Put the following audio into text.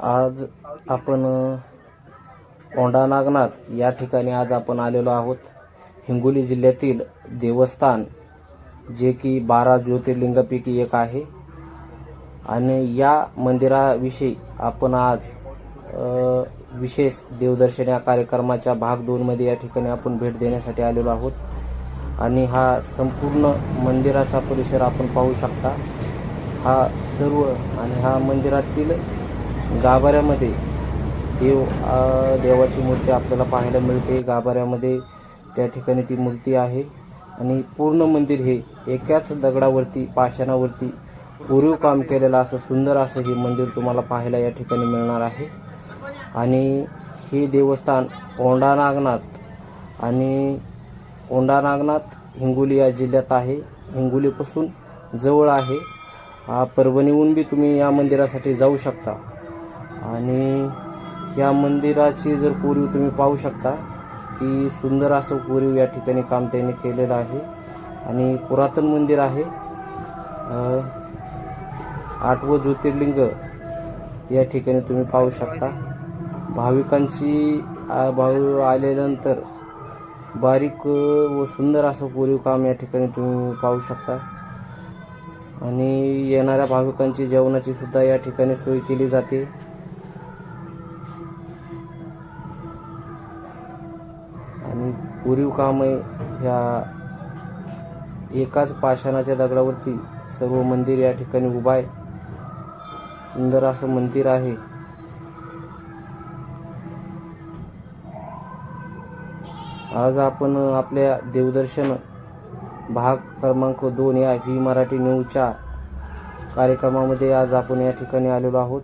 आज आपण औंढा नागनाथ या ठिकाणी आज आपण आलेलो आहोत. हिंगोली जिल्ह्यातील देवस्थान जे की बारा ज्योतिर्लिंगापैकी एक आहे. आणि या मंदिराविषयी आपण आज विशेष देवदर्शन या कार्यक्रमाच्या भाग दोनमध्ये या ठिकाणी आपण भेट देण्यासाठी आलेलो आहोत. आणि हा संपूर्ण मंदिराचा परिसर आपण पाहू शकता. हा सर्व आणि हा मंदिरातील गाभाऱ्यामध्ये देव देवाची मूर्ती आपल्याला पाहायला मिळते. गाभाऱ्यामध्ये त्या ठिकाणी ती मूर्ती आहे. आणि पूर्ण मंदिर हे एकाच दगडावरती पाषाणावरती कोरीव काम केलेलं असं सुंदर असं हे मंदिर तुम्हाला पाहायला या ठिकाणी मिळणार आहे. आणि हे देवस्थान औंढा नागनाथ आणि औंढा नागनाथ हिंगोली या जिल्ह्यात आहे. हिंगोलीपासून जवळ आहे. परभणीहून बी तुम्ही या मंदिरासाठी जाऊ शकता. आणि या मंदिराची जर कोरीव तुम्ही पाहू शकता की सुंदर असं कोरीव या ठिकाणी काम त्यांनी केलेलं आहे. आणि पुरातन मंदिर आहे. आठवं ज्योतिर्लिंग या ठिकाणी तुम्ही पाहू शकता. भाविकांची भावी आल्यानंतर बारीक व सुंदर असं कोरीव काम या ठिकाणी तुम्ही पाहू शकता. आणि येणाऱ्या भाविकांची जेवणाची सुद्धा या ठिकाणी सोय केली जाते. आणि कोरीव काम ह्या एकाच पाषाणाच्या दगडावरती सर्व मंदिर या ठिकाणी उभा आहे. सुंदर असं मंदिर आहे. आज आपण आपल्या देवदर्शन भाग क्रमांक दोन या व्ही मराठी न्यूजच्या कार्यक्रमामध्ये आज आपण या ठिकाणी आलेलो आहोत.